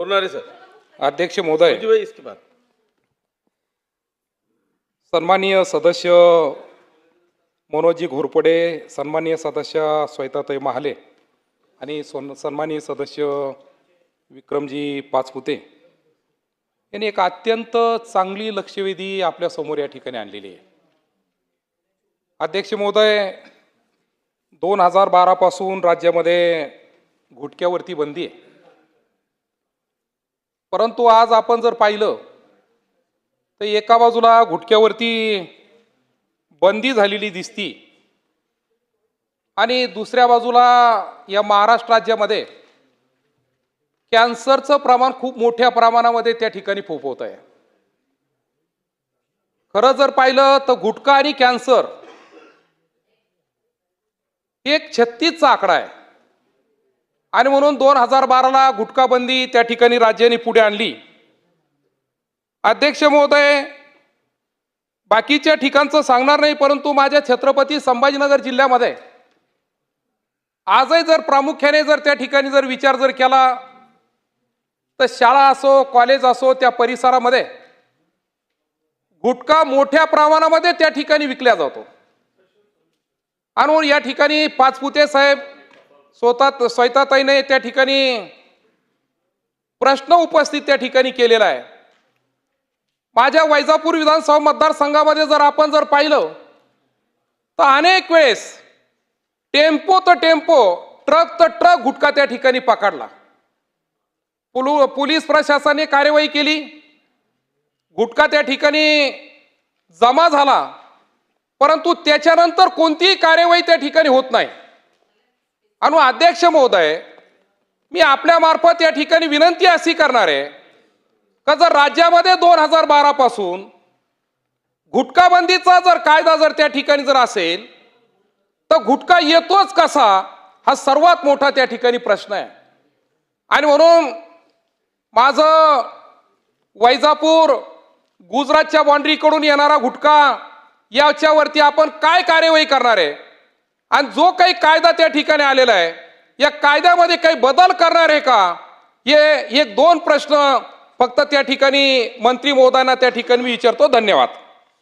Sir. अध्यक्ष महोदय. इसके बाद. सन्माननीय सदस्य मनोजी घोरपडे सन्माननीय सदस्य श्वेताताई महाले आणि सोन सन्माननीय सदस्य विक्रमजी पाचपुते यांनी एक अत्यंत चांगली लक्षवेधी आपल्यासमोर या ठिकाणी आणलेली आहे. अध्यक्ष महोदय दोन हजार बारापासून राज्यामध्ये गुटख्यावरती बंदी आहे. परंतु आज आपण जर पाहिलं तर एका बाजूला गुटक्यावरती बंदी झालेली दिसती आणि दुसऱ्या बाजूला या महाराष्ट्र राज्यामध्ये कॅन्सरचं प्रमाण खूप मोठ्या प्रमाणामध्ये त्या ठिकाणी फोफवत आहे. खरं जर पाहिलं तर गुटखा आणि कॅन्सर एक छत्तीसचा आकडा आहे. आणि म्हणून दोन हजार बाराला गुटखा बंदी त्या ठिकाणी राज्याने पुढे आणली. अध्यक्ष महोदय बाकीच्या ठिकाणचं सांगणार नाही परंतु माझ्या छत्रपती संभाजीनगर जिल्ह्यामध्ये आजही जर प्रामुख्याने जर त्या ठिकाणी जर विचार जर केला तर शाळा असो कॉलेज असो त्या परिसरामध्ये गुटखा मोठ्या प्रमाणामध्ये त्या ठिकाणी विकल्या जातो. आणि या ठिकाणी पाचपुते साहेब स्वतः स्वयताताईने त्या ठिकाणी प्रश्न उपस्थित त्या ठिकाणी केलेला आहे. माझ्या वैजापूर विधानसभा मतदारसंघामध्ये जर आपण जर पाहिलं तर अनेक वेळेस टेम्पो तर टेम्पो ट्रक तर ट्रक गुटखा त्या ठिकाणी पकडला. पुलु पोलीस प्रशासनाने कार्यवाही केली. गुटखा त्या ठिकाणी जमा झाला. परंतु त्याच्यानंतर कोणतीही कार्यवाही त्या ठिकाणी होत नाही. आणि अध्यक्ष महोदय मी आपल्यामार्फत या ठिकाणी विनंती अशी करणार आहे का जर राज्यामध्ये दोन हजार बारापासून गुटखाबंदीचा जर कायदा जर त्या ठिकाणी जर असेल तर गुटखा येतोच कसा हा सर्वात मोठा त्या ठिकाणी प्रश्न आहे. आणि म्हणून माझं वैजापूर गुजरातच्या बाँड्रीकडून येणारा गुटखा याच्यावरती आपण काय कार्यवाही करणार आहे? आणि जो काही कायदा त्या ठिकाणी आलेला आहे या कायद्यामध्ये काही बदल करणार आहे का? हे एक दोन प्रश्न फक्त त्या ठिकाणी मंत्री महोदयांना त्या ठिकाणी मी विचारतो. धन्यवाद.